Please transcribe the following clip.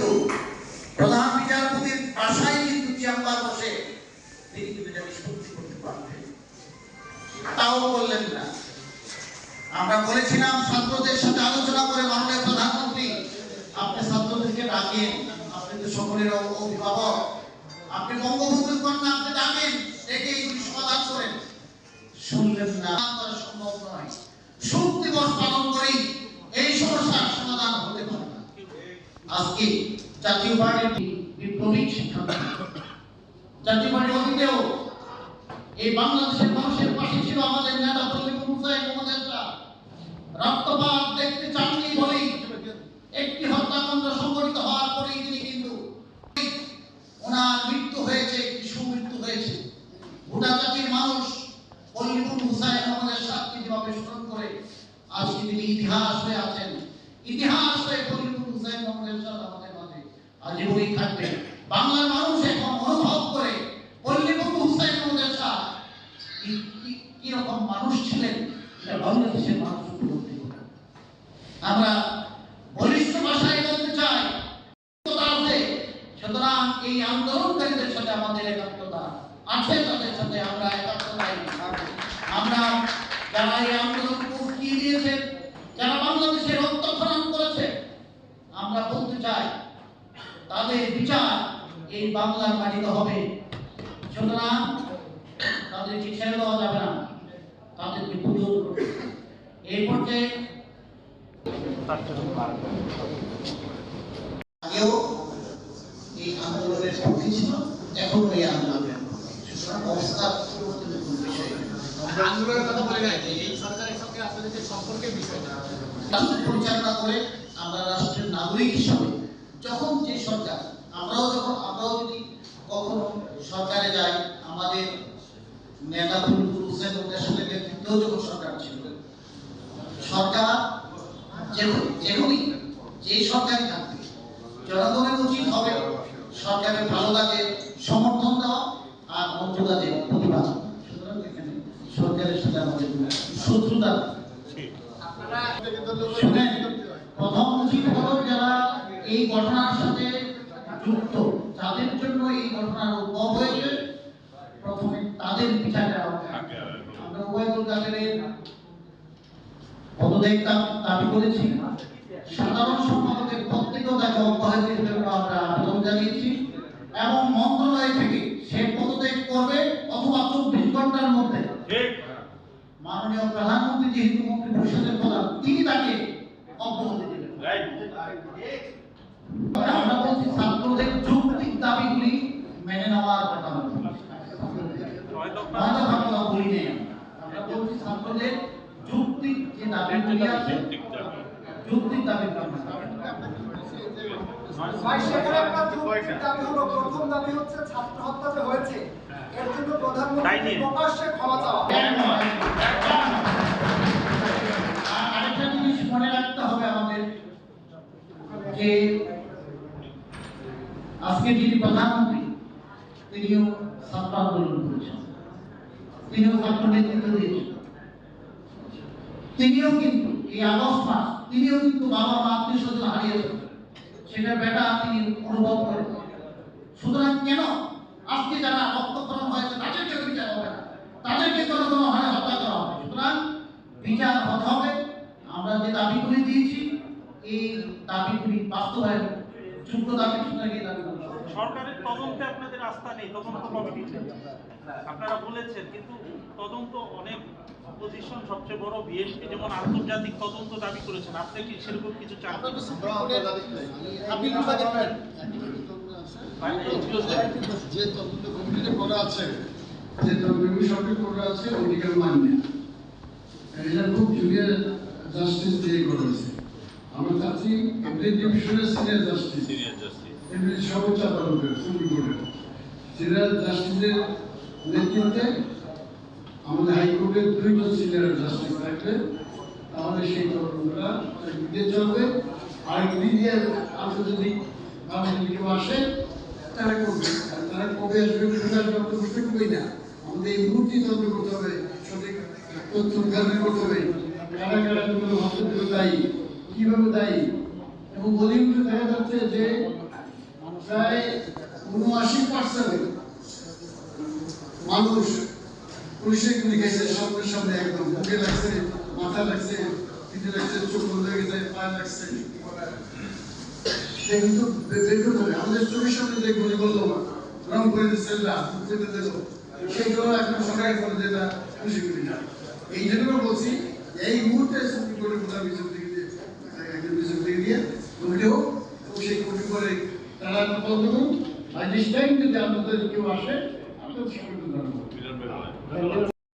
কিন্তু প্রধান বিচারপতির বাসায় কিন্তু চেম্বার বসে, তিনি কিন্তু নিষ্পত্তি করতে পারতেন তাও করলেন না। আমরা বলেছিলাম, ছাত্রদের সাথে আলোচনা করে মাননীয় প্রধানমন্ত্রী, আপনি ছাত্রদেরকে ডাকেন, আপনি তো সকলের অভিভাবক। আপনি বঙ্গবন্ধুর কন্যা, আপনি ডাকেন ডেকে এইগুলি সমাধান করেন। শুনলেন না সম্ভব নয়। শোক দিবস পালন করেই এই সমস্যার সমাধান হতে পারে না আজকে জাতীয় পার্টি বিপ্লবী সিদ্ধান্ত জাতীয় পার্টি অতীতেও এই বাংলাদেশের মানুষের পাশে ছিল আমাদের নেতা রক্তপাত দেখতে চাননি বলেই একটি হত্যাকাণ্ড সংঘটিত হওয়ার পরেই তিনি কিন্তু ওনার মৃত্যু হয়েছে, একটি সুমৃত্যু হয়েছে। গোটা জাতির মানুষ আমাদের যেভাবে স্মরণ করে আজকে তিনি ইতিহাস হয়ে আছেন। ইতিহাস হয়ে হুসাইন সাথে আমাদের মাঝে আজীবনই থাকবে। বাংলার মানুষ এখন অনুভব করে পল্লীপুর হুসাইন কি- কীরকম মানুষ ছিলেন? এটা বাংলাদেশের মানুষ উপলব্ধি আমরা বলিষ্ঠ ভাষায় বলতে চাই সুতরাং এই আন্দোলনকারীদের সাথে আমাদের একাত্মতা আছে, তাদের সাথে আমরা একাত্মতায় আমরা যারা এই আন্দোলন উঠিয়ে দিয়েছে যারা বাংলাদেশের রক্ত খনন করেছে আমরা বলতে চাই তাদের বিচার এই বাংলার মাটিতে হবে। সুতরাং তাদেরকে ছেড়ে দেওয়া যাবে না। তাদেরকে করতে এই পর্যায়ে আগেও এই আন্দোলনের পক্ষে ছিল এখন এই আন্দোলনের অবস্থা বিষয়। আন্দোলনের কথা বলে নাই যে এই সরকারের সঙ্গে আপনাদের যে সম্পর্কের বিষয়টা পরিচালনা করে আমরা রাষ্ট্রের নাগরিক হিসাবে যখন যে সরকার আমরাও যখন আমরাও যদি কখনো সরকারে যাই আমাদের নেতা হোসেন সাথে নেতৃত্বেও যখন সরকার ছিল সরকার যেখানেই যে সরকারই থাকবে জনগণের উচিত হবে সরকারের ভালো কাজে সমর্থন দেওয়া আর মন্দ কাজে প্রতিবাদ সুতরাং এখানে সরকারের সাথে আমাদের শত্রুতা। এই ঘটনার সাথে যুক্ত। যাদের জন্য এই ঘটনার উদ্ভব হয়েছে। প্রথমে তাদের বিচারে আনতে হবে। আমরা ওবায়দুল কাদেরের পদত্যাগ দাবি- দাবি করেছি। সাধারণ সম্পাদকের প্রত্যেকেও তাকে অব্যাহতির জন্য আমরা আবেদন জানিয়েছি। এবং মন্ত্রণালয় থেকে সে পদত্যাগ করবে অথবা চব্বিশ ঘণ্টার মধ্যে। মাননীয় প্রধানমন্ত্রী যেহেতু মন্ত্রী পরিষদের প্রধান তিনি তাকে অব্যাহতি দেবেন। ছাত্রদের যৌক্তিক যে দাবিগুলি আছে যৌক্তিক দাবিগুলি দাবি। হলো প্রথম দাবি হচ্ছে ছাত্র হত্যা যে হয়েছে এর জন্য প্রধানমন্ত্রী প্রকাশ্যে ক্ষমা চাওয়া। আরেকটা জিনিস মনে রাখতে হবে আমাদের যে আজকে যিনি প্রধানমন্ত্রী তিনিও ছাত্র আন্দোলন করেছেন। তিনিও ছাত্র নেতৃত্ব দিয়েছেন। তিনিও কিন্তু এই আগস্ট মাস, তিনিও কিন্তু বাবা মা আত্মীয় স্বজন হারিয়েছেন সেটা বেটা তিনি অনুভব করেন। সুতরাং কেন আজকে যারা রক্তক্ষরণ হয়েছে, তাদেরকে বিচার হবে না। তাদেরকে কোনো কোনো হারে হত্যা করা হবে। সুতরাং বিচার হতে হবে। আমরা যে দাবিগুলি দিয়েছি, এই দাবিগুলি বাস্তবায়ন যোগ্য দাবি, সুতরাং এই দাবিগুলো। সরকারের তদন্তে আপনাদের আস্থা নেই তদন্ত কমিটিতে আপনারা বলেছেন কিন্তু তদন্ত অনেক অপোজিশন সবচেয়ে বড় বিএনপি যেমন আন্তর্জাতিক তদন্ত দাবি করেছেন আপনি কি সেরকম কিছু চান? যে তদন্ত কমিটিতে করা আছে যে তদন্ত সরকার করা আছে অধিকার মান্য। এটা খুব জুনিয়র জাস্টিস দিয়ে করা হয়েছে। আমরা চাচ্ছি এমনি ডিভিশনের সিনিয়র জাস্টিস এমনি সর্বোচ্চ আদালতের সুপ্রিম কোর্টের সিনিয়র জাস্টিসের নেতৃত্বে আমাদের হাইকোর্টের দুইজন সিনিয়র জাস্টিস থাকবে। তাহলে সেই তদন্তটা একদিকে চলবে। আর একদিকে আন্তর্জাতিক যদি কেউ আসে, তারা করবে। তারা কবে আসবে আসবে আমরা বুঝতে পারি না? আমাদের এই মুহূর্তে তদন্ত করতে হবে, সঠিক তথ্য উদ্ঘাটন করতে হবে। কারা কারা কোনো হস্তক্ষেপ দায়ী? কীভাবে দায়ী? এবং বলিউডে দেখা যাচ্ছে যে প্রায় উনআশি পার্সেন্ট মানুষ পুলিশের গুলি গেছে সামনে একদম বুকে লাগছে মাথা লাগছে, পিঠে লাগছে, চোখ বন্ধ গেছে, পায়ে লাগছে। আমাদের চোখের সামনে এই জন্য বলছি, এই মুহূর্তে একজন বিচারপতি দিয়ে কমিটি হোক এবং সেই কমিটি করে করুন আর নেক্সট টাইম যদি আপনাদের কেউ আসে আপনাদের জানাব